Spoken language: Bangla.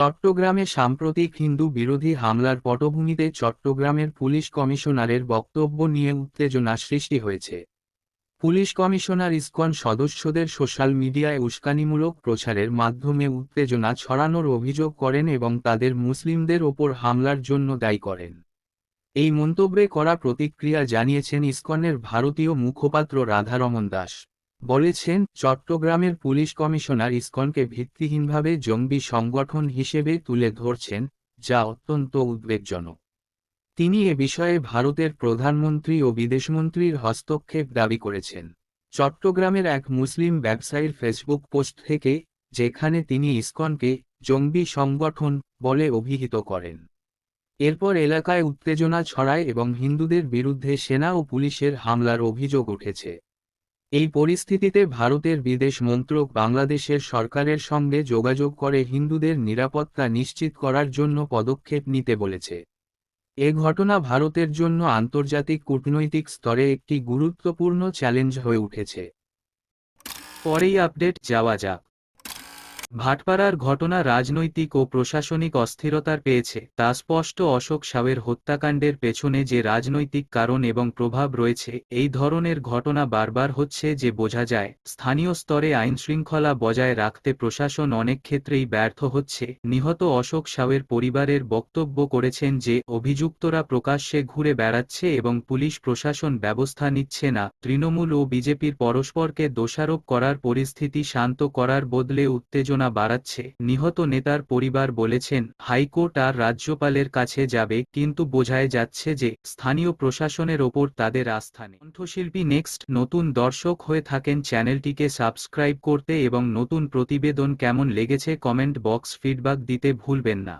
চট্টগ্রামে সাম্প্রতিক হিন্দু বিরোধী হামলার পটভূমিতে চট্টগ্রামের পুলিশ কমিশনারের বক্তব্য নিয়ে উত্তেজনা সৃষ্টি হয়েছে। পুলিশ কমিশনার ইসকন সদস্যদের সোশ্যাল মিডিয়ায় উস্কানিমূলক প্রচারের মাধ্যমে উত্তেজনা ছড়ানোর অভিযোগ করেন এবং তাদের মুসলিমদের ওপর হামলার জন্য দায়ী করেন। এই মন্তব্যে করা প্রতিক্রিয়া জানিয়েছেন ইসকনের ভারতীয় মুখপাত্র রাধারমন দাস। বলেছেন, চট্টগ্রামের পুলিশ কমিশনার ইসকনকে ভিত্তিহীনভাবে জঙ্গি সংগঠন হিসেবে তুলে ধরছেন, যা অত্যন্ত উদ্বেগজনক। তিনি এ বিষয়ে ভারতের প্রধানমন্ত্রী ও বিদেশমন্ত্রীর হস্তক্ষেপ দাবি করেছেন। চট্টগ্রামের এক মুসলিম ব্যবসায়ীর ফেসবুক পোস্ট থেকে, যেখানে তিনি ইসকনকে জঙ্গি সংগঠন বলে অভিহিত করেন। এরপর এলাকায় উত্তেজনা ছড়ায় এবং হিন্দুদের বিরুদ্ধে সেনা ও পুলিশের হামলার অভিযোগ উঠেছে। এই পরিস্থিতিতে ভারতের বিদেশ মন্ত্রক বাংলাদেশের সরকারের সঙ্গে যোগাযোগ করে হিন্দুদের নিরাপত্তা নিশ্চিত করার জন্য পদক্ষেপ নিতে বলেছে। এ ঘটনা ভারতের জন্য আন্তর্জাতিক কূটনৈতিক স্তরে একটি গুরুত্বপূর্ণ চ্যালেঞ্জ হয়ে উঠেছে। পরেই আপডেট, যাওয়া যাক। ভাটপাড়ার ঘটনা রাজনৈতিক ও প্রশাসনিক অস্থিরতার পেয়েছে, তা স্পষ্ট অশোক সাওয়ের হত্যাকাণ্ডের পেছনে যে রাজনৈতিক কারণ এবং প্রভাব রয়েছে, এই ধরনের ঘটনা বারবার হচ্ছে যে বোঝা যায়, স্থানীয় স্তরে আইনশৃঙ্খলা বজায় রাখতে প্রশাসন অনেক ক্ষেত্রেই ব্যর্থ হচ্ছে, নিহত অশোক সাওয়ের পরিবারের বক্তব্য করেছেন যে, অভিযুক্তরা প্রকাশ্যে ঘুরে বেড়াচ্ছে এবং পুলিশ প্রশাসন ব্যবস্থা নিচ্ছে না, তৃণমূল ও বিজেপির পরস্পরকে দোষারোপ করার পরিস্থিতি শান্ত করার বদলে উত্তেজনা উত্তেজনা বাড়াচ্ছে। নিহত নেতার পরিবার বলেছেন, হাইকোর্ট আর রাজ্যপালের কাছে যাবে, কিন্তু বোঝায় যাচ্ছে যে, স্থানীয় প্রশাসনের ওপর তাদের আস্থা নেই। কণ্ঠশিল্পী নেক্সট, নতুন দর্শক হয়ে থাকেন চ্যানেলটিকে সাবস্ক্রাইব করতে এবং নতুন প্রতিবেদন কেমন লেগেছে কমেন্ট বক্স ফিডব্যাক দিতে ভুলবেন না।